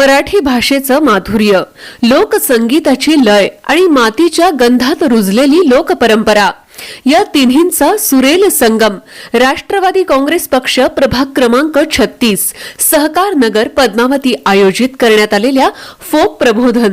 मराठी भाषेचं माधुर्य. लोकसंगीताची लय आणि मातीच्या गंधात रुजलेली लोकपरंपरा. या तिन्हींचा सुरेल संगम राष्ट्रवादी काँग्रेस पक्ष प्रभाग क्रमांक छत्तीस सहकार नगर पद्मावती आयोजित करण्यात आलेल्या फोक प्रबोधन.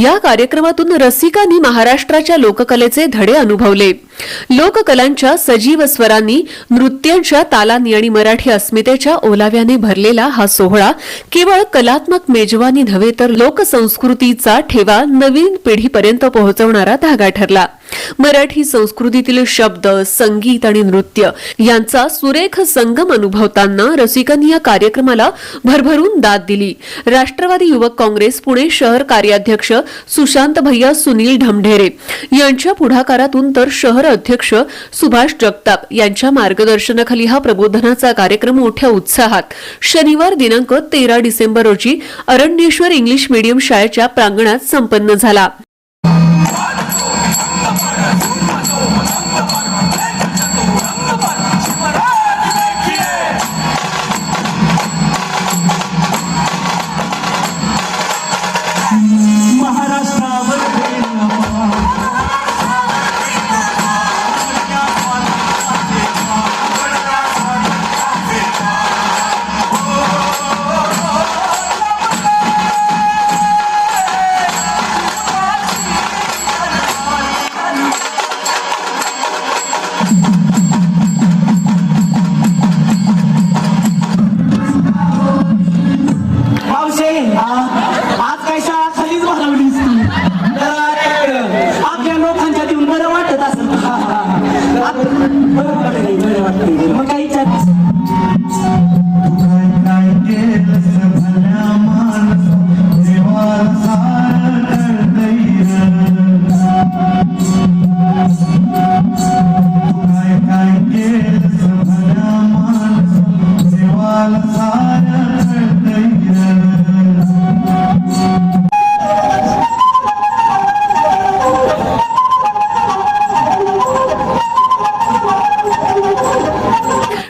या कार्यक्रमातून रसिकांनी महाराष्ट्राच्या लोककलेचे धडे अनुभवले. लोककलांच्या सजीव स्वरांनी नृत्यांच्या तालांनी आणि मराठी अस्मितेच्या ओलाव्याने भरलेला हा सोहळा केवळ कलात्मक मेजवानी नव्हे तर लोकसंस्कृतीचा ठेवा नवीन पिढीपर्यंत पोहोचवणारा धागा ठरला. मराठी संस्कृतीतील शब्द संगीत आणि नृत्य यांचा सुरेख संगम अनुभवताना रसिकांनी या कार्यक्रमाला भरभरून दाद दिली. राष्ट्रवादी युवक काँग्रेस पुणे शहर कार्याध्यक्ष सुशांत भैया सुनील ढमढेरे यांच्या पुढाकारातून तर शहर अध्यक्ष सुभाष जगताप यांच्या मार्गदर्शनाखाली हा प्रबोधनाचा कार्यक्रम मोठ्या उत्साहात. शनिवार दिनांक तेरा डिसेंबर रोजी अरण्येश्वर इंग्लिश मीडियम शाळेच्या प्रांगणात संपन्न झाला.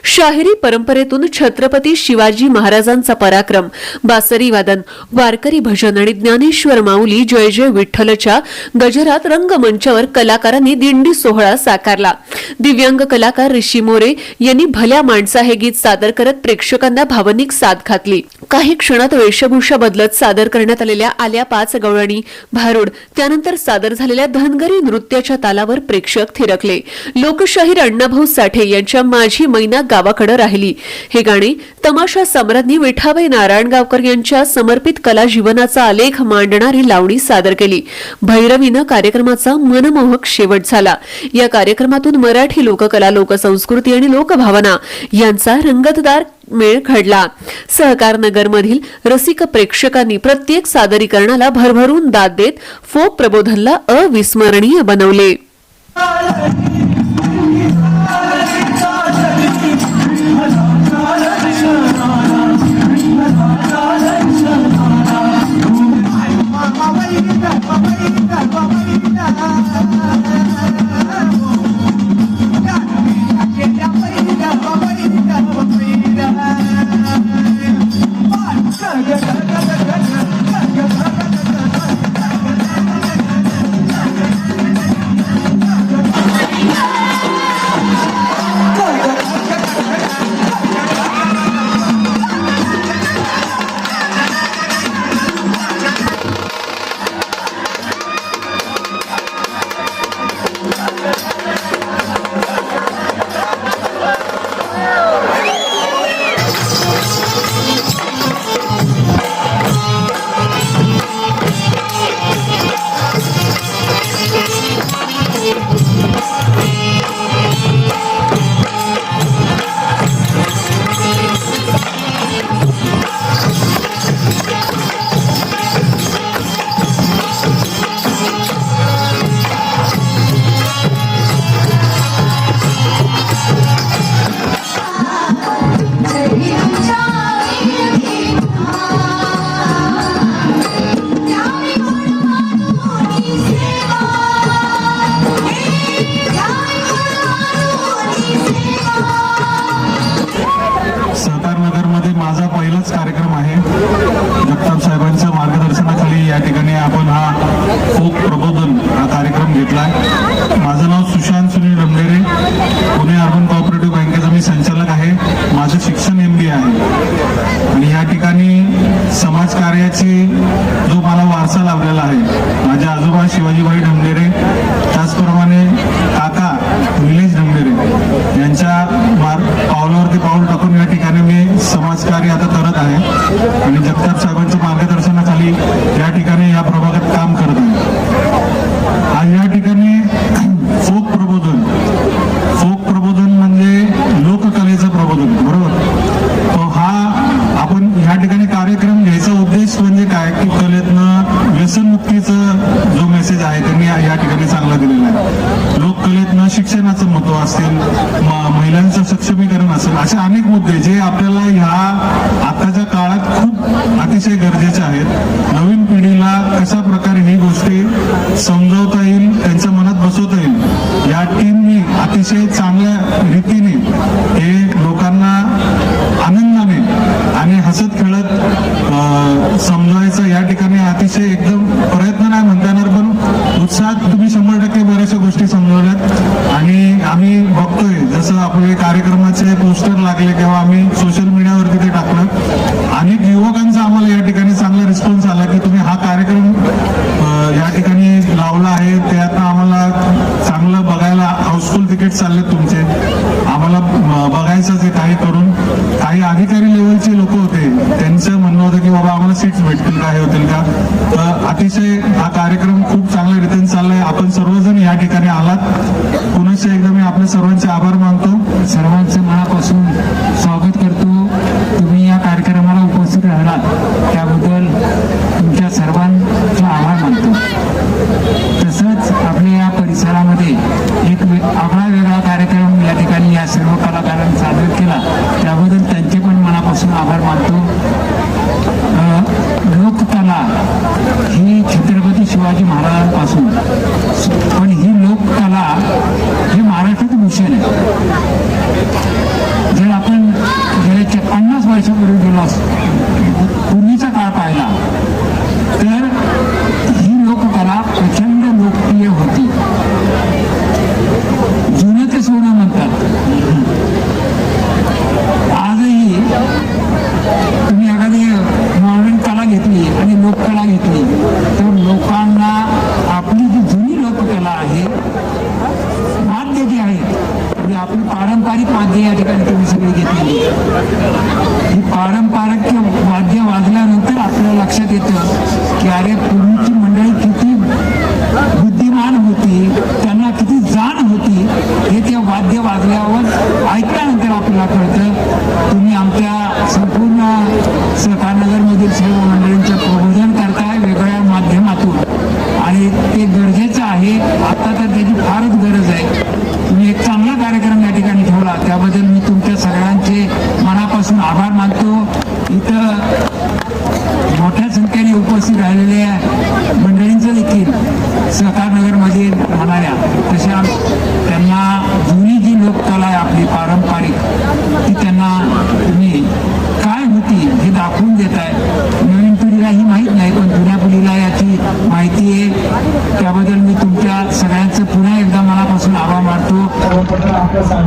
शाहिरी परंपरेतून छत्रपती शिवाजी महाराजांचा पराक्रम. बासरी वादन वारकरी भजन आणि ज्ञानेश्वर माऊली जय जय विठ्ठलच्या गजरात रंगमंचावर कलाकारांनी दिंडी सोहळा साकारला. दिव्यांग कलाकार ऋषी मोरे यांनी भल्या माणसा हे गीत सादर करत प्रेक्षकांना भावनिक साथ घातली. काही क्षणात वेशभूषा बदलत सादर करण्यात आलेल्या आल्या पाच गवळणी भारुड त्यानंतर सादर झालेल्या धनगरी नृत्याच्या तालावर प्रेक्षक थिरकले. लोकशाहीर अण्णाभाऊ साठे यांच्या माझी मैना गावाकडे राहिली. हे गाणे तमाशा सम्राज्ञी विठाबाई नारायणगावकर यांच्या समर्पित कला जीवनाचा आलेख मांडणारी लावणी सादर केली. भैरवीनं कार्यक्रमाचा मनमोहक शेवट झाला. या कार्यक्रमातून मराठी लोककला लोकसंस्कृती आणि लोकभावना यांचा रंगतदार मेळ घडला. सहकार नगरमधील रसिक प्रेक्षकांनी प्रत्येक सादरीकरणाला भरभरून दाद देत फोक प्रबोधनला अविस्मरणीय बनवले. पाण्याची जो मला वारसा लाभलेला आहे. माझ्या आजोबा शिवाजीबाई असेल महिलांचं सक्षमीकरण असेल असे अनेक मुद्दे जे आपल्याला ह्या आताच्या काळात खूप अतिशय गरजेचे आहेत. नवीन पिढीला कशा प्रकारे ही गोष्टी समजवता येईल त्यांच्या मनात बसवता येईल या टीमनी अतिशय चांगल्या रीतीने हे लोकांना आनंदाने आणि हसत खेळत अं, समजवायचं या ठिकाणी अतिशय एकदम प्रयत्न नाही म्हणता येणार पण उत्साहात तुम्ही शंभर टक्के बऱ्याचशा गोष्टी समजवल्यात आणि आम्ही बघतोय जसं आपले कार्यक्रमाचे पोस्टर लागले किंवा आम्ही सोशल मीडियावरती ते टाकलं अनेक युवकांचा आम्हाला या ठिकाणी चांगला रिस्पॉन्स आला की तुम्ही हा कार्यक्रम अं, या ठिकाणी लावला आहे त्यातनं आम्हाला चांगलं बघायला हाऊसफुल तिकीट चालले तुमचे. आम्हाला अं, बघायचंच आहे काही करून काही अधिकारी लेवलचे लोक होते. त्यांचं म्हणणं होतं की बाबा आम्हाला सीट्स भेटतील का हे होतील का? तर अतिशय हा कार्यक्रम खूप चांगल्या रीतीने चाललाय. आपण सर्वजण या ठिकाणी आलात. पुनश्च एकदा मी आपल्या सर्वांचे आभार मानतो. सर्वांचे मनापासून स्वागत करतो. तुम्ही या कार्यक्रमाला उपस्थित राहिलात त्यामुळे 你在哪儿摆的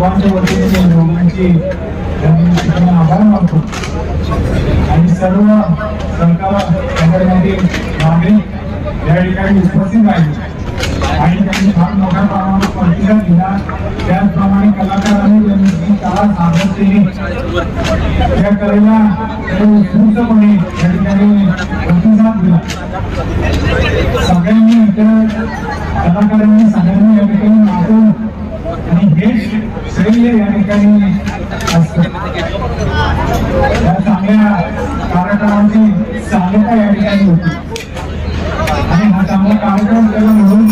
सर्वांच्या वतीने मी दोघांची त्यांना आभार मानतो. आणि सर्व सरकार नगरमधील नागरिक या ठिकाणी उपस्थित राहिले आणि त्यांनी फार मोठ्या प्रमाणात प्रतिसाद दिला. त्याचप्रमाणे कलाकारांनी त्यांनी कला सादर केली त्या कलेला उत्स्फूर्तपणे या ठिकाणी प्रतिसाद दिला. सगळ्यांनी इतर कलाकारांनी सगळ्यांनी या ठिकाणी नाचून श्रेय या ठिकाणी या चांगल्या कार्यक्रमाची सांगता या ठिकाणी होती आणि हा चांगला कार्यक्रम केला म्हणून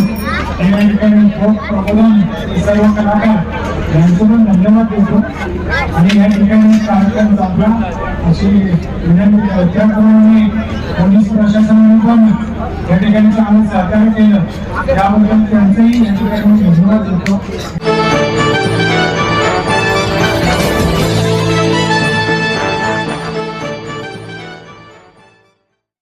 या ठिकाणी खूप प्रबोधन सर्व कलाकार यांचं पण धन्यवाद देतो आणि या ठिकाणी कार्यक्रम चांगला अशी विनंती आहे. त्याप्रमाणे पोलीस प्रशासनाने पण या ठिकाणी चांगलं सहकार्य केलं त्याबद्दल त्यांचंही या ठिकाणी धन्यवाद देतो